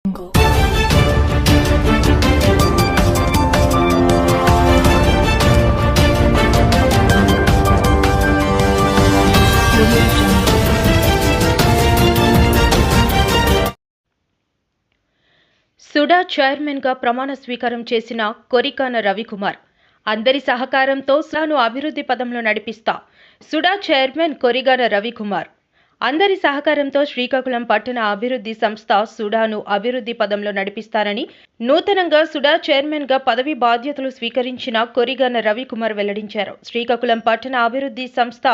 సుడా చైర్మన్గా ప్రమాణ స్వీకారం చేసిన కొరికాన రవికుమార్ అందరి సహకారంతో సుడాను అభివృద్ధి పదంలో నడిపిస్తా. సుడా చైర్మన్ కొరిగాన రవికుమార్. అందరి సహకారంతో శ్రీకాకుళం పట్టణ అభివృద్ధి సంస్థ సుడాను అభివృద్ధి పదంలో నడిపిస్తారని నూతనంగా సుడా చైర్మన్గా పదవి బాధ్యతలు స్వీకరించిన కొరిగన్న రవికుమార్ వెల్లడించారు. శ్రీకాకుళం పట్టణ అభివృద్ధి సంస్థ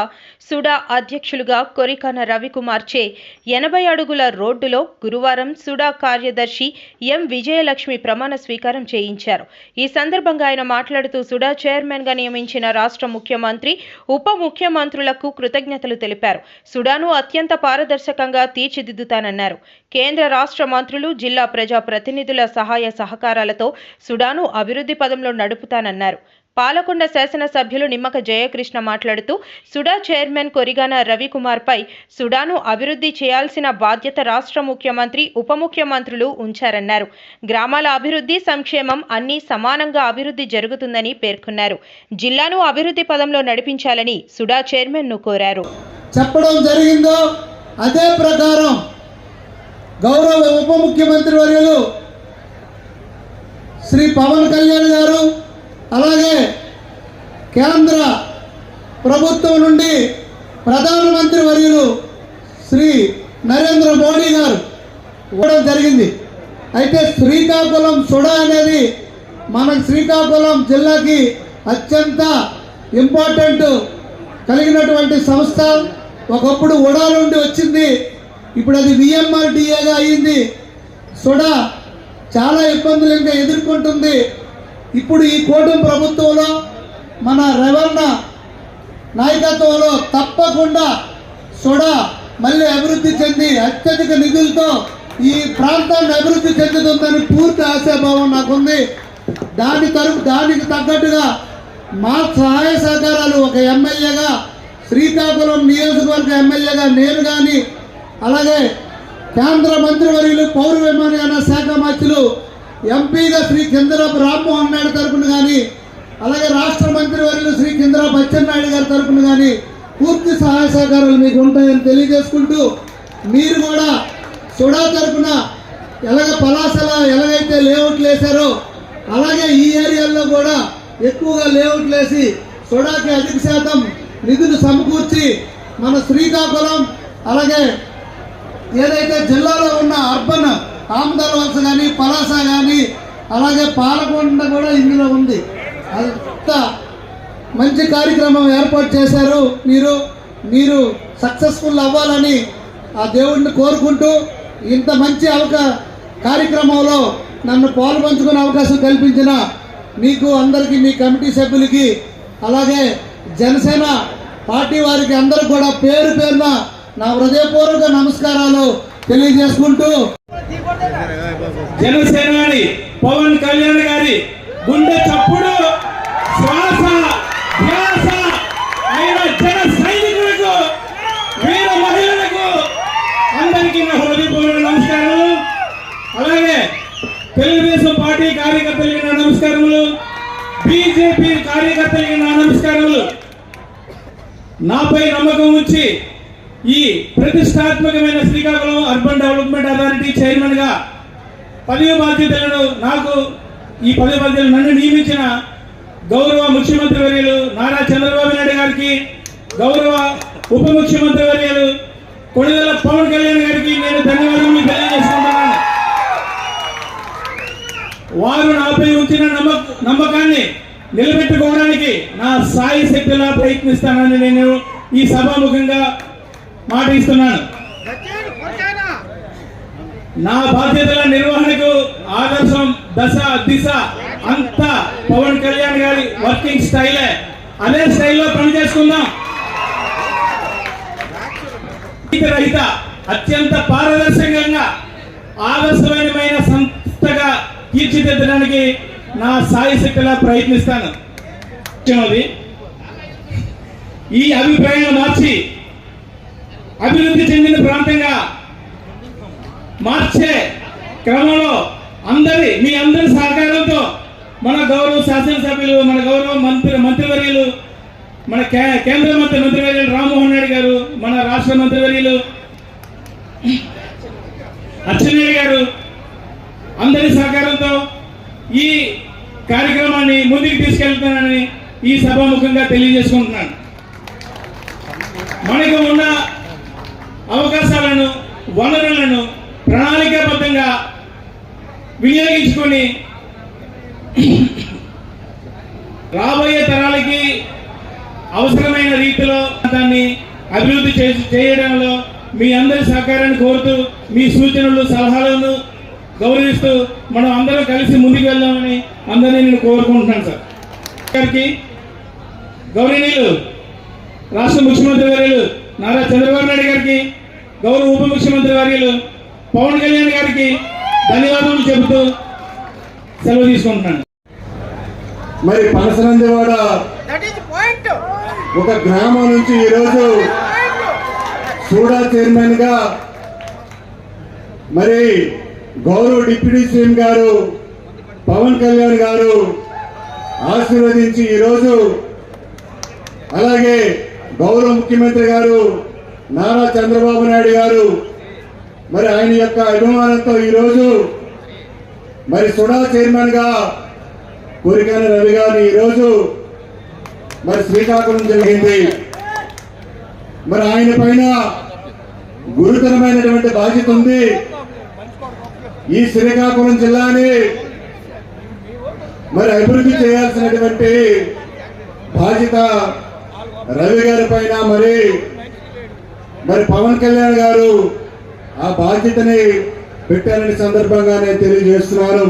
సుడా అధ్యక్షులుగా కొరికన్న రవికుమార్ చే ఎనభై అడుగుల రోడ్డులో గురువారం సుడా కార్యదర్శి ఎం విజయలక్ష్మి ప్రమాణ స్వీకారం చేయించారు. ఈ సందర్భంగా ఆయన మాట్లాడుతూ సుడా చైర్మన్గా నియమించిన రాష్ట్ర ముఖ్యమంత్రి ఉప ముఖ్యమంత్రులకు కృతజ్ఞతలు తెలిపారు. సుడాను అత్యంత పారదర్శకంగా తీర్చిదిద్దుతానన్నారు. కేంద్ర రాష్ట్ర మంత్రులు జిల్లా ప్రజా ప్రతినిధుల సహాయ సహకారాలతో సుడాను అభివృద్ధి పదంలో నడుపుతానన్నారు. పాలకొండ శాసనసభ్యులు నిమ్మక జయకృష్ణ మాట్లాడుతూ సుడా చైర్మన్ కొరిగాన రవికుమార్పై సుడాను అభివృద్ధి చేయాల్సిన బాధ్యత రాష్ట్ర ముఖ్యమంత్రి ఉప ముఖ్యమంత్రులు ఉంచారన్నారు. గ్రామాల అభివృద్ధి సంక్షేమం అన్నీ సమానంగా అభివృద్ధి జరుగుతుందని పేర్కొన్నారు. జిల్లాను అభివృద్ధి పదంలో నడిపించాలని సుడా చైర్మన్ను కోరారు. చెప్పడం జరిగిందో అదే ప్రకారం గౌరవ ఉప ముఖ్యమంత్రి వర్యులు శ్రీ పవన్ కళ్యాణ్ గారు అలాగే కేంద్ర ప్రభుత్వం నుండి ప్రధానమంత్రి వర్యులు శ్రీ నరేంద్ర మోడీ గారు ఇవ్వడం జరిగింది. అయితే శ్రీకాకుళం సుడ అనేది మన శ్రీకాకుళం జిల్లాకి అత్యంత ఇంపార్టెంట్ కలిగినటువంటి సంస్థ ఒకప్పుడు ఉడా నుండి వచ్చింది. ఇప్పుడు అది విఎంఆర్డిఏగా అయింది. సుడా చాలా ఇబ్బందులు ఇంకా ఎదుర్కొంటుంది. ఇప్పుడు ఈ కూటమి ప్రభుత్వంలో మన రవణ నాయకత్వంలో తప్పకుండా సుడా మళ్ళీ అభివృద్ధి చెంది అత్యధిక నిధులతో ఈ ప్రాంతాన్ని అభివృద్ధి చెందుతుందని పూర్తి ఆశాభావం నాకుంది. దాని తరపు దానికి తగ్గట్టుగా మా సహాయ సహకారాలు ఒక ఎమ్మెల్యేగా శ్రీకాకుళం నియోజకవర్గ ఎమ్మెల్యేగా నేను కానీ అలాగే కేంద్ర మంత్రివర్యులు పౌర విమానయాన శాఖ మంత్రులు ఎంపీగా శ్రీ కిందరపు రామ్మోహన్ నాయుడు తరపున కానీ అలాగే రాష్ట్ర మంత్రివర్యులు శ్రీ కిందరపు అచ్చెన్నాయుడు గారి తరపున కానీ పూర్తి సహాయ సహకారాలు మీకు ఉంటాయని తెలియజేసుకుంటూ మీరు కూడా సుడా తరపున ఎలాగ పలాసల ఎలాగైతే లేఅవుట్లు వేశారో అలాగే ఈ ఏరియాల్లో కూడా ఎక్కువగా లేఅవుట్లేసి వేసి అధిక శాతం నిధులు సమకూర్చి మన శ్రీకాకుళం అలాగే ఏదైతే జిల్లాలో ఉన్న అర్బన్ ఆమదాల వలస కానీ పలాస కానీ అలాగే పాలకొండ కూడా ఇందులో ఉంది. అంత మంచి కార్యక్రమం ఏర్పాటు చేశారు. మీరు మీరు సక్సెస్ఫుల్ అవ్వాలని ఆ దేవుడిని కోరుకుంటూ ఇంత మంచి అవకా కార్యక్రమంలో నన్ను పాలు పంచుకునే అవకాశం కల్పించిన మీకు అందరికీ మీ కమిటీ సభ్యులకి అలాగే జనసేన పార్టీ వారికి అందరూ కూడా పేరు పేరున నా హృదయపూర్వక నమస్కారాలు తెలియజేసుకుంటూ జనసేనాని పవన్ కళ్యాణ్ గారి గుండె చప్పుడు శ్వాస ధ్యాస ఆయన జన సైనికులకు వీర మహిళలకు అందరికీ నా హృదయపూర్వక నమస్కారాలు. అలాగే తెలుగుదేశం పార్టీ కార్యకర్తలకి బీజేపీ కార్యకర్తలకి నా నమస్కారములు. నాపై నమ్మకం ఉంచి ఈ ప్రతిష్టాత్మకమైన శ్రీకాకుళం అర్బన్ డెవలప్మెంట్ అథారిటీ చైర్మన్గా పదవి బాధ్యతలను నాకు ఈ పదవి బాధ్యతలు నన్ను నియమించిన గౌరవ ముఖ్యమంత్రి వర్యులు నారా చంద్రబాబు నాయుడు గారికి గౌరవ ఉప ముఖ్యమంత్రి వర్యులు కొడుదల పవన్ కళ్యాణ్ గారికి నేను ధన్యవాదాలు తెలియజేసుకుంటున్నాను వారు నాపై ఉంచిన నమ్మక నమ్మకాన్ని నిలబెట్టుకోవడానికి నా సాయి శక్తిలా ప్రయత్నిస్తానని నేను ఈ సభాముఖంగా మాట ఇస్తున్నాను నా బాధ్యతల నిర్వహణకు ఆదర్శం దశ దిశ అంతా పవన్ కళ్యాణ్ గారి వర్కింగ్ స్టైలే. అదే స్టైల్లో పనిచేసుకుందాం. చేసుకుందాం రహిత అత్యంత పారదర్శకంగా ఆదర్శమైన తీర్చిదిద్దడానికి నా సాయి శక్తిలా ప్రయత్నిస్తాను. అది ఈ అభిప్రాయాన్ని మార్చి అభివృద్ధి చెందిన ప్రాంతంగా మార్చే క్రమంలో అందరి మీ అందరి సహకారంతో మన గౌరవ శాసనసభ్యులు మన గౌరవ మంత్రి మంత్రివర్యులు మన కేంద్ర మంత్రి మంత్రివర్యులు రామ్మోహన్ రెడ్డి గారు మన రాష్ట్ర మంత్రివర్యులు అచ్చెన్నాయుడు గారు అందరి సహకారంతో ఈ కార్యక్రమాన్ని ముందుకు తీసుకెళ్తానని ఈ సభాముఖంగా తెలియజేసుకుంటున్నాను. మనకు ఉన్న అవకాశాలను వనరులను ప్రణాళికాబద్ధంగా వినియోగించుకొని రాబోయే తరాలకి అవసరమైన రీతిలో దాన్ని అభివృద్ధి చేయడంలో మీ అందరి సహకారాన్ని కోరుతూ మీ సూచనలు సలహాలను గౌరవిస్తూ మనం అందరం కలిసి ముందుకు వెళ్దామని అందరినీ నేను కోరుకుంటున్నాను సార్. గారికి గౌరవనీయులు రాష్ట్ర ముఖ్యమంత్రి వర్యులు నారా చంద్రబాబు నాయుడు గారికి గౌరవ ఉప ముఖ్యమంత్రి వర్యులు పవన్ కళ్యాణ్ గారికి ధన్యవాదాలు చెబుతూ సెలవు తీసుకుంటున్నాను. మరి పనసనందివాడ That is the point. ఒక గ్రామం నుంచి ఈరోజు సూడా చైర్మన్గా మరి గౌరవ డిప్యూటీ సీఎం గారు పవన్ కళ్యాణ్ గారు ఆశీర్వదించి ఈరోజు అలాగే గౌరవ ముఖ్యమంత్రి గారు నారా చంద్రబాబు నాయుడు గారు మరి ఆయన యొక్క అభిమానంతో ఈరోజు మరి సుడా చైర్మన్గా కోరికాన రవి గారిని ఈరోజు మరి శ్రీకాకుళం జరిగింది. మరి ఆయన పైన గురుతరమైనటువంటి బాధ్యత ఉంది. ఈ శ్రీకాకుళం జిల్లాని మరి అభివృద్ధి చేయాల్సినటువంటి బాధ్యత రవి గారి పైన మరి మరి పవన్ కళ్యాణ్ గారు ఆ బాధ్యతని పెట్టారని సందర్భంగా నేను తెలియజేస్తున్నాను.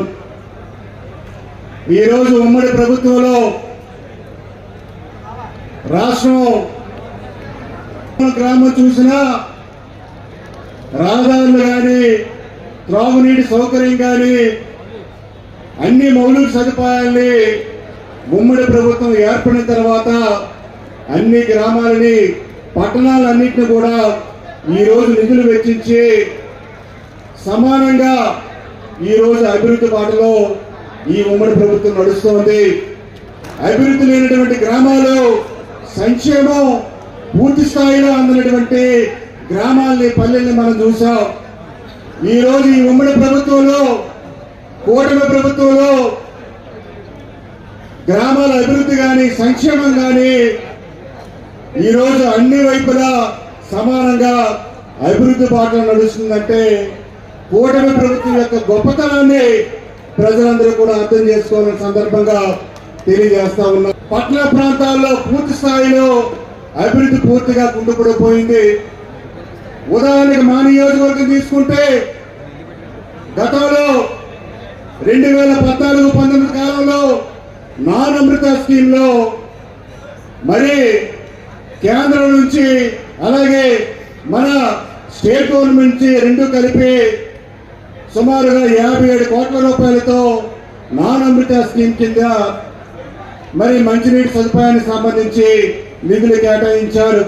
ఈరోజు ఉమ్మడి ప్రభుత్వంలో రాష్ట్రం గ్రామం చూసినా రహదారులు కానీ త్రాగునీటి సౌకర్యం కానీ అన్ని మౌలిక సదుపాయాల్ని ఉమ్మడి ప్రభుత్వం ఏర్పడిన తర్వాత అన్ని గ్రామాలని పట్టణాలన్నింటినీ కూడా ఈరోజు నిధులు వెచ్చించి సమానంగా ఈరోజు అభివృద్ధి బాటలో ఈ ఉమ్మడి ప్రభుత్వం నడుస్తోంది. అభివృద్ధి లేనటువంటి గ్రామాలు సంక్షేమం పూర్తి స్థాయిలో అందినటువంటి గ్రామాల్ని పల్లెల్ని మనం చూసాం. ఈ రోజు ఈ ఉమ్మడి ప్రభుత్వంలో కూటమి ప్రభుత్వంలో గ్రామాల అభివృద్ధి కానీ సంక్షేమం కానీ ఈరోజు అన్ని వైపులా సమానంగా అభివృద్ధి పాటలు నడుస్తుందంటే కూటమి ప్రభుత్వం యొక్క గొప్పతనాన్ని ప్రజలందరూ కూడా అర్థం చేసుకోవాలని సందర్భంగా తెలియజేస్తా ఉన్నా. పట్టణ ప్రాంతాల్లో పూర్తి స్థాయిలో అభివృద్ధి పూర్తిగా కుంటుపడిపోయింది ఉదాహరణకి మా నియోజకవర్గం తీసుకుంటే గతంలో రెండు వేల పద్నాలుగు పంతొమ్మిది కాలంలో నాన్ అమృత స్కీమ్లో మరి కేంద్రం నుంచి అలాగే మన స్టేట్ గవర్నమెంట్ నుంచి రెండు కలిపి సుమారుగా యాభై ఏడు కోట్ల రూపాయలతో నాన్ అమృత స్కీమ్ కింద మరి మంచినీటి సదుపాయానికి సంబంధించి నిధులు కేటాయించారు.